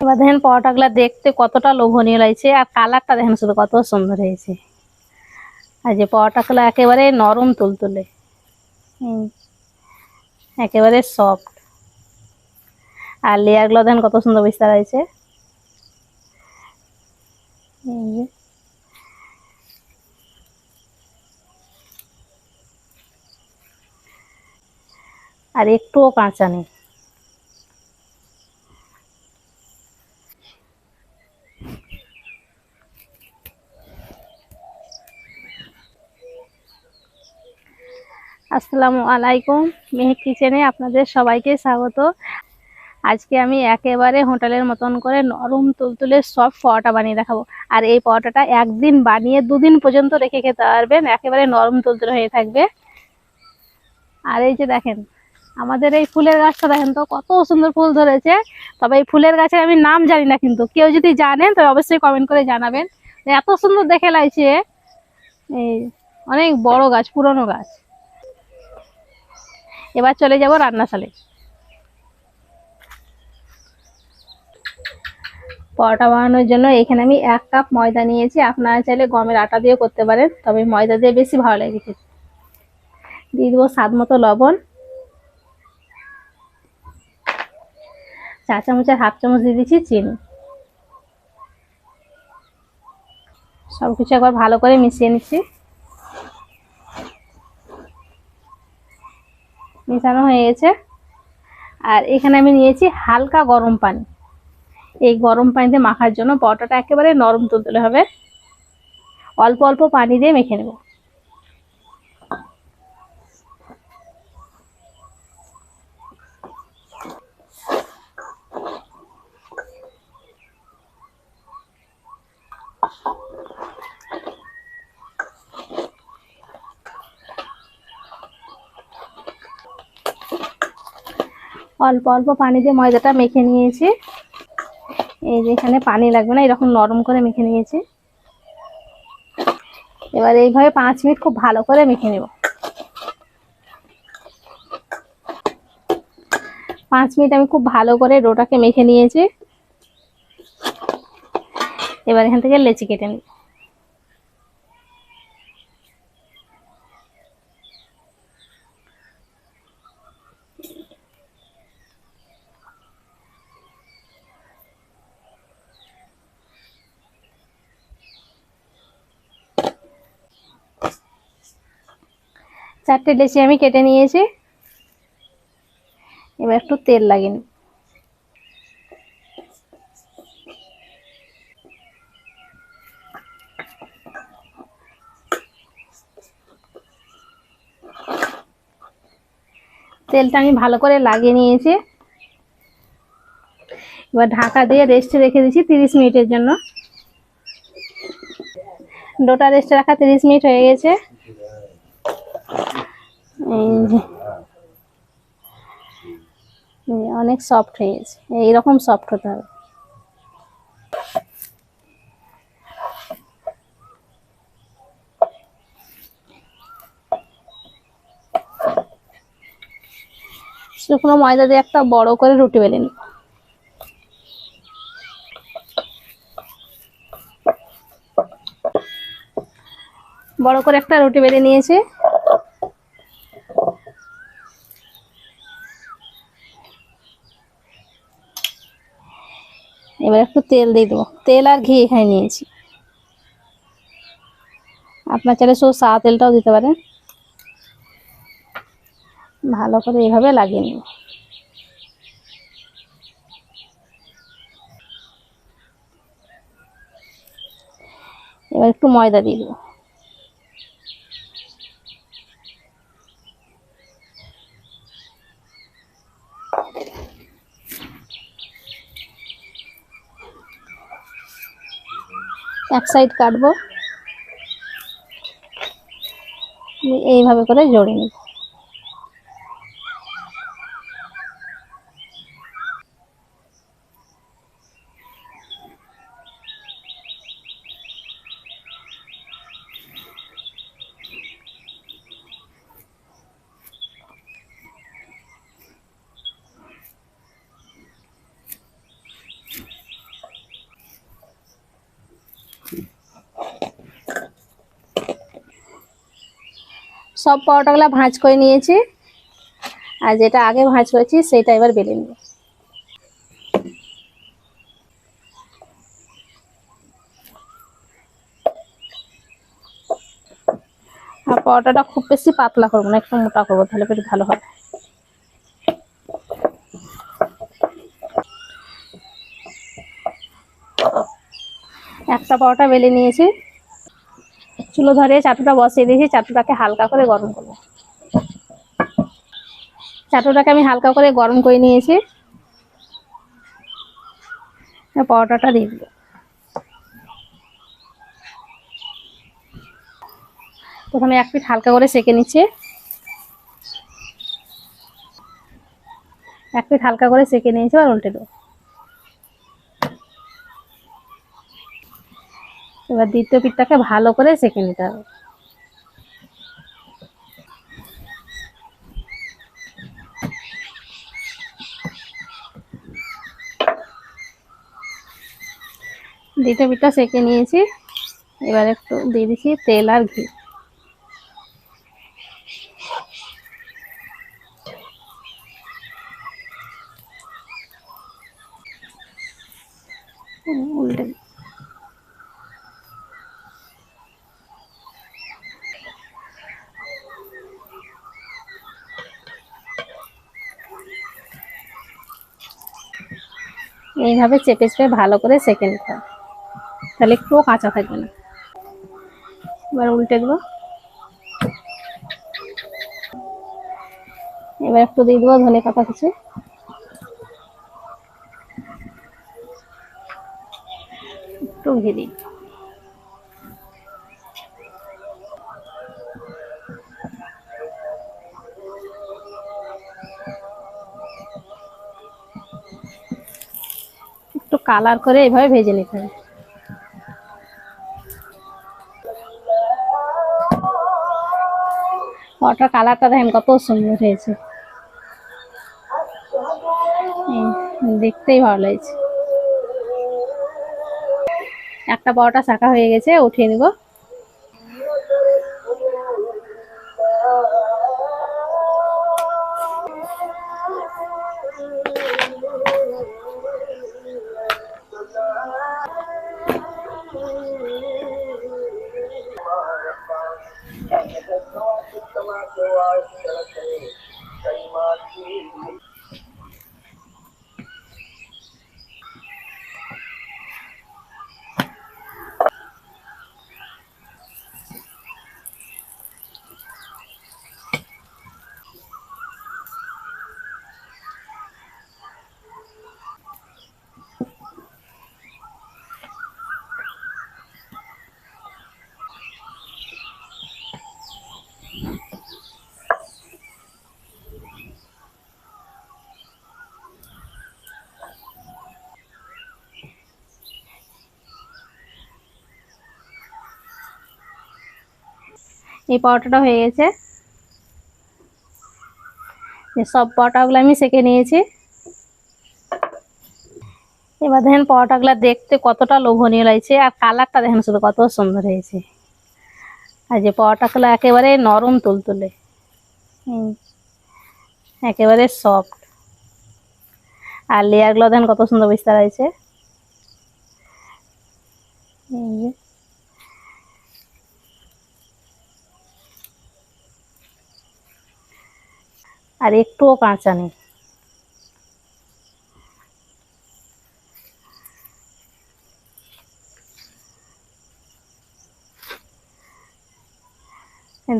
এবার দেখেন পরোটাগুলা দেখতে কতটা লোভনীয় লাগছে, আর কালারটা দেখেন শুধু কত সুন্দর হয়েছে। আর যে পরোটাগুলো একেবারে নরম তুলতুলে। একেবারে সফট আর লেয়ারগুলো দেখেন কত সুন্দর বিস্তার হয়েছে। এই। আর একটুও কাঁচা নেই। আসসালামু আলাইকুম। মেহেক কিচেনে আপনাদের সবাইকে স্বাগত। আজকে আমি একেবারে হোটেলের মতন করে নরম তুলতুলে সব পরোটা বানিয়ে দেখাবো। আর এই পরোটাটা একদিন বানিয়ে দুদিন পর্যন্ত রেখে খেতে পারবেন, একেবারে নরম তুলতুলে হয়ে থাকবে। আর এই যে দেখেন, আমাদের এই ফুলের গাছটা দেখেন তো, কত সুন্দর ফুল ধরেছে। তবে এই ফুলের গাছের আমি নাম জানি না কিন্তু, কেউ যদি জানেন তবে অবশ্যই কমেন্ট করে জানাবেন। এত সুন্দর দেখে লাগছে। এই অনেক বড় গাছ, পুরনো গাছ। এবার চলে যাব রান্নাশালে। পরোটা বানানোর জন্য এখানে আমি এক কাপ ময়দা নিয়েছি। আপনারা চাইলে গমের আটা দিয়েও করতে পারেন, তবে ময়দা দিয়ে বেশি ভালো লাগে খেতে। দিয়ে দেবো স্বাদ মতো লবণ। চা চামচের হাফ চামচ দিয়ে দিচ্ছি চিনি। সব কিছু একবার ভালো করে মিশিয়ে নিচ্ছি। মেশানো হয়ে গেছে। আর এখানে আমি নিয়েছি হালকা গরম পানি। এই গরম পানিতে মাখার জন্য পরোটাটা একেবারে নরম তুলতে হবে। অল্প অল্প পানি দিয়ে মেখে নেব। অল্প অল্প পানি দিয়ে ময়দাটা মেখে নিয়েছি। এই যে এখানে পানি লাগবে না, এরকম নরম করে মেখে নিয়েছি। এবার এইভাবে পাঁচ মিনিট খুব ভালো করে মেখে নেব। পাঁচ মিনিট আমি খুব ভালো করে ডোটাকে মেখে নিয়েছি। এবার এখান থেকে লেচি কেটে নিই চারটে লেচি আমি কেটে নিয়েছি। এবার একটু তেল লাগিয়ে তেলটা আমি ভালো করে লাগিয়ে নিয়েছি। এবার ঢাকা দিয়ে রেস্টে রেখে দিয়েছি তিরিশ মিনিটের জন্য। ডোটা রেস্টে রাখা তিরিশ মিনিট হয়ে গেছে। এই যে অনেক সফট হয়ে গেছে। এইরকম সফট হতে হবে। শুকনো ময়দা দিয়ে একটা বড় করে রুটি বেলে নিই বড় করে একটা রুটি বেলে নিয়েছি এবার একটু তেল দিয়ে দেবো। তেল আর ঘি এখানে নিয়েছি। আপনার চাইলে সাদা তেলটাও দিতে পারেন। ভালো করে এইভাবে লাগিয়ে নেব এবার একটু ময়দা দিয়ে দেবো। এক সাইড কাটবো। এইভাবে করে জড়িয়ে নিব। সব পরোটাগুলো ভাঁজ করে নিয়েছি। আর যেটা আগে ভাঁজ করেছি, সেটা এবার বেলে নেব। আর পরোটাটা খুব বেশি পাতলা করব না, একটু মোটা করব, তাহলে বেশ ভালো হবে একটা পরোটা বেলে নিয়েছি। চুলো ধরে চাটুটা বসিয়ে দিয়েছি, চাটুটাকে হালকা করে গরম করব। চাটুটাকে আমি হালকা করে গরম করে নিয়েছি। পরোটাটা দিয়ে দিল প্রথমে এক পিঠ হালকা করে সেকে নিচ্ছে। এক পিঠ হালকা করে সেকে নিয়েছি আর উল্টে দেবো। এবার দ্বিতীয় পিঠটাকে ভালো করে সেঁকে নিতে হবে। দ্বিতীয় পিঠটা সেঁকে নিয়েছি। এবার একটু দিয়ে দিচ্ছি তেল আর ঘি। উল্টে এইভাবে চেপে চেপে ভালো করে সেকে নিতে হবে তাহলে একটুও কাঁচা থাকবে না। এবার উল্টে দেবো। এবার একটু দিয়ে দেবো ধনে পাতা কিছু। একটু ঘি দিই কালার করে এইভাবে ভেজে নিতে হবে। ওটার কালারটা দেখেন কত সুন্দর হয়েছে। দেখতেই ভালো লাগছে। একটা পরোটা শাখা হয়ে গেছে, উঠিয়ে নিব। এই পরোটাটা হয়ে গেছে। সব পরোটাগুলো আমি সেকে নিয়েছি। এবার দেখেন পরোটাগুলো দেখতে কতটা লোভনীয় লাগছে, আর কালারটা দেখেন শুধু কত সুন্দর হয়েছে। আর যে পরোটাগুলো একেবারে নরম তুলতুলে। একেবারে সফট আর লেয়ারগুলো দেখেন কত সুন্দর বিস্তার হয়েছে। এই যে। আর একটুও কাঁচা নেই।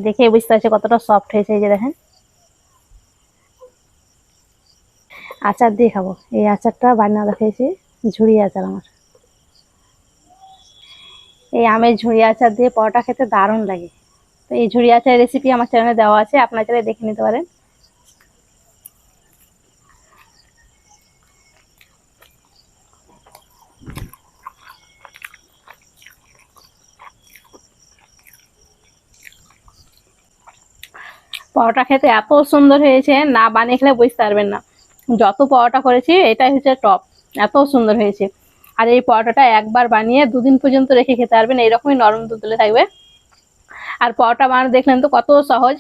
দেখে বুঝতে পারছি কতটা সফট হয়েছে এই যে দেখেন। আচার দিয়ে খাব। এই আচারটা বান্না দেখিয়েছি ঝুড়ি আচার আমার। এই আমের ঝুড়ি আচার দিয়ে পরোটা খেতে দারুণ লাগে। তো এই ঝুড়ি আচারের রেসিপি আমার চ্যানেলে দেওয়া আছে, আপনার চ্যানেলে দেখে নিতে পারেন। পরোটা খেতে এত সুন্দর হয়েছে, না বানিয়ে খেলে বুঝতে পারবেন না। যত পরোটা করেছি, এটাই হচ্ছে টপ এত সুন্দর হয়েছে। আর এই পরোটাটা একবার বানিয়ে দুদিন পর্যন্ত রেখে খেতে পারবেন, এইরকমই নরম তুলতুলে থাকবে। আর পরোটা বানানো দেখলেন তো কত সহজ।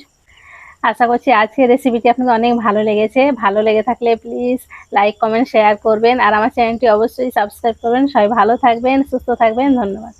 আশা করছি আজকের রেসিপিটি আপনাদের অনেক ভালো লেগেছে। ভালো লেগে থাকলে প্লিজ লাইক কমেন্ট শেয়ার করবেন। আর আমার চ্যানেলটি অবশ্যই সাবস্ক্রাইব করবেন। সবাই ভালো থাকবেন, সুস্থ থাকবেন। ধন্যবাদ।